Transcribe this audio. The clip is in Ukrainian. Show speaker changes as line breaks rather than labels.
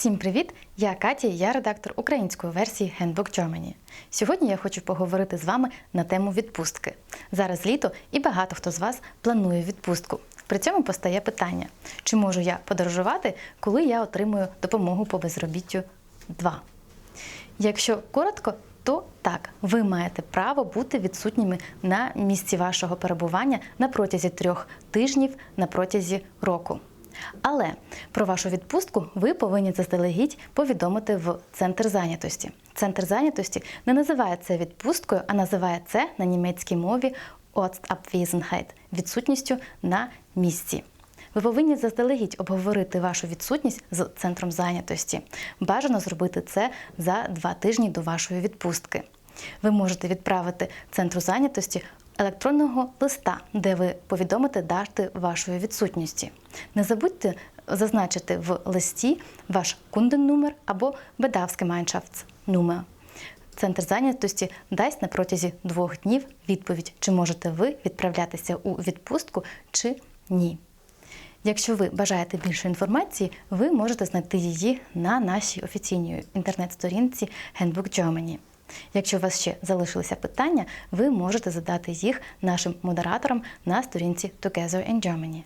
Всім привіт! Я Катя, я редактор української версії Handbook Germany. Сьогодні я хочу поговорити з вами на тему відпустки. Зараз літо і багато хто з вас планує відпустку. При цьому постає питання: чи можу я подорожувати, коли я отримую допомогу по безробіттю 2? Якщо коротко, то так, ви маєте право бути відсутніми на місці вашого перебування на протязі трьох тижнів на протязі року. Але про вашу відпустку ви повинні заздалегідь повідомити в центр зайнятості. Центр зайнятості не називає це відпусткою, а називає це на німецькій мові Ortsabwesenheit – відсутністю на місці. Ви повинні заздалегідь обговорити вашу відсутність з центром зайнятості. Бажано зробити це за два тижні до вашої відпустки. Ви можете відправити центру зайнятості електронного листа, де ви повідомите дати вашої відсутності. Не забудьте зазначити в листі ваш кунденнумер або Bedarfsgemeinschaftsnummer. Центр зайнятості дасть на протязі двох днів відповідь, чи можете ви відправлятися у відпустку чи ні. Якщо ви бажаєте більше інформації, ви можете знайти її на нашій офіційній інтернет-сторінці Handbook Germany. Якщо у вас ще залишилися питання, ви можете задати їх нашим модераторам на сторінці Together in Germany.